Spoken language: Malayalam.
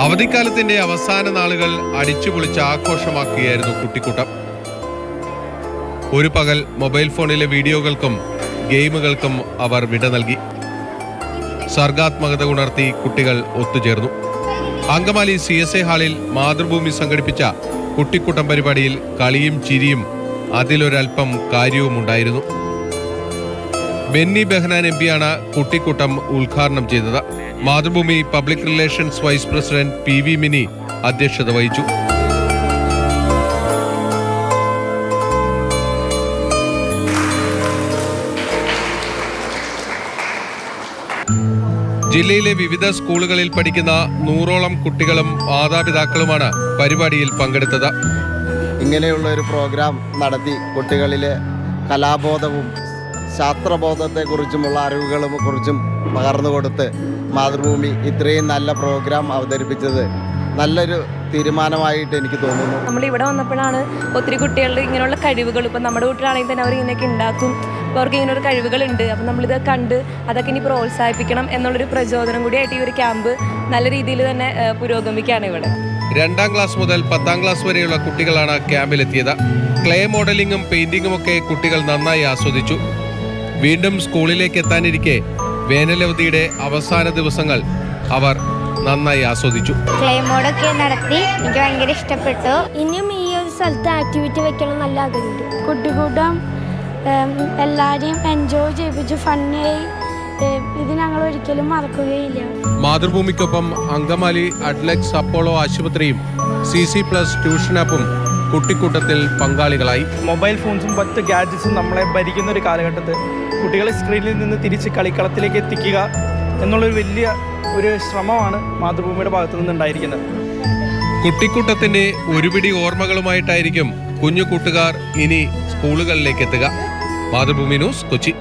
അവധിക്കാലത്തിന്റെ അവസാന നാളുകൾ അടിച്ചുപൊളിച്ച് ആഘോഷമാക്കുകയായിരുന്നു കുട്ടിക്കൂട്ടം. ഒരു പകൽ മൊബൈൽ ഫോണിലെ വീഡിയോകൾക്കും ഗെയിമുകൾക്കും അവർ വിട നൽകി. സർഗാത്മകത ഉണർത്തി കുട്ടികൾ ഒത്തുചേർന്നു. അങ്കമാലി സി എസ് എ ഹാളിൽ മാതൃഭൂമി സംഘടിപ്പിച്ച കുട്ടിക്കൂട്ടം പരിപാടിയിൽ കളിയും ചിരിയും അതിലൊരൽപ്പം കാര്യവുമുണ്ടായിരുന്നു. ബെന്നി ബെഹ്നാൻ എം പിയാണ് കുട്ടിക്കൂട്ടം ഉദ്ഘാടനം ചെയ്തത്. Mathrubhumi public relations vice president P V Mini അധ്യക്ഷത വഹിച്ചു. ജില്ലയിലെ വിവിധ സ്കൂളുകളിൽ പഠിക്കുന്ന നൂറോളം കുട്ടികളും മാതാപിതാക്കളുമാണ് പരിപാടിയിൽ പങ്കെടുത്തത്. ഇങ്ങനെയുള്ള ഒരു പ്രോഗ്രാം നടത്തി കുട്ടികളിലെ കലാബോധവും ശാസ്ത്രബോധത്തെക്കുറിച്ചുമുള്ള അറിവുകളും കുറിച്ചും പകർന്നു കൊടുത്ത് മാതൃഭൂമി ഇത്രയും നല്ല പ്രോഗ്രാം അവതരിപ്പിച്ചത് നല്ലൊരു തീരുമാനമായിട്ട് എനിക്ക് തോന്നുന്നു. നമ്മൾ ഇവിടെ വന്നപ്പോഴാണ് ഒത്തിരി കുട്ടികളുടെ ഇങ്ങനെയുള്ള കഴിവുകൾ. ഇപ്പം നമ്മുടെ കുട്ടികളാണെങ്കിൽ തന്നെ അവർ ഇങ്ങനെയൊക്കെ ഉണ്ടാക്കും. അപ്പോൾ അവർക്ക് ഇങ്ങനെയൊരു കഴിവുകളുണ്ട്. അപ്പം നമ്മളിത് കണ്ട് അതൊക്കെ ഇനി പ്രോത്സാഹിപ്പിക്കണം എന്നുള്ളൊരു പ്രചോദനം കൂടിയായിട്ട് ഈ ഒരു ക്യാമ്പ് നല്ല രീതിയിൽ തന്നെ പുരോഗമിക്കുകയാണ് ഇവിടെ. രണ്ടാം ക്ലാസ് മുതൽ പത്താം ക്ലാസ് വരെയുള്ള കുട്ടികളാണ് ക്യാമ്പിലെത്തിയത് ക്ലേ മോഡലിംഗും പെയിന്റിങ്ങും ഒക്കെ കുട്ടികൾ നന്നായി ആസ്വദിച്ചു. വീണ്ടും സ്കൂളിലേക്ക് എത്താനിരിക്കെ വേനലവധിയുടെ അവസാന ദിവസങ്ങൾ അവർ നന്നായി ആസ്വദിച്ചു. ക്ലൈമോഡൊക്കെ നടത്തി എനിക്ക് ഭയങ്കര ഇഷ്ടപ്പെട്ടു. ഇനിയും ഈ ഒരു സ്ഥലത്ത് ആക്ടിവിറ്റി വെക്കണം നല്ല ആഗ്രഹമുണ്ട്. കുട്ടികൂട്ടം എല്ലാരെയും എൻജോയ് ചെയ്യിപ്പിച്ച് ഫണ്ണിയായി ഇത് ഞങ്ങൾ ഒരിക്കലും മറക്കുകയില്ല. മാതൃഭൂമിക്കൊപ്പം അങ്കമാലി അഡ്ലക്സ് അപ്പോളോ ആശുപത്രിയും സി സി പ്ലസ് ട്യൂഷൻ ആപ്പും കുട്ടിക്കൂട്ടത്തിൽ പങ്കാളികളായി. മൊബൈൽ ഫോൺസും മറ്റ് ഗാഡ്ജറ്റ്സും നമ്മളെ ഭരിക്കുന്ന ഒരു കാലഘട്ടത്തിൽ കുട്ടികളെ സ്ക്രീനിൽ നിന്ന് തിരിച്ച് കളിക്കളത്തിലേക്ക് എത്തിക്കുക എന്നുള്ളൊരു വലിയ ഒരു ശ്രമമാണ് മാതൃഭൂമിയുടെ ഭാഗത്തു നിന്നുണ്ടായിരിക്കുന്നത്. കുട്ടിക്കൂട്ടത്തിന്റെ ഒരുപിടി ഓർമ്മകളുമായിട്ടായിരിക്കും കുഞ്ഞു കൂട്ടുകാർ ഇനി സ്കൂളുകളിലേക്ക് എത്തുക. മാതൃഭൂമി ന്യൂസ് കൊച്ചി.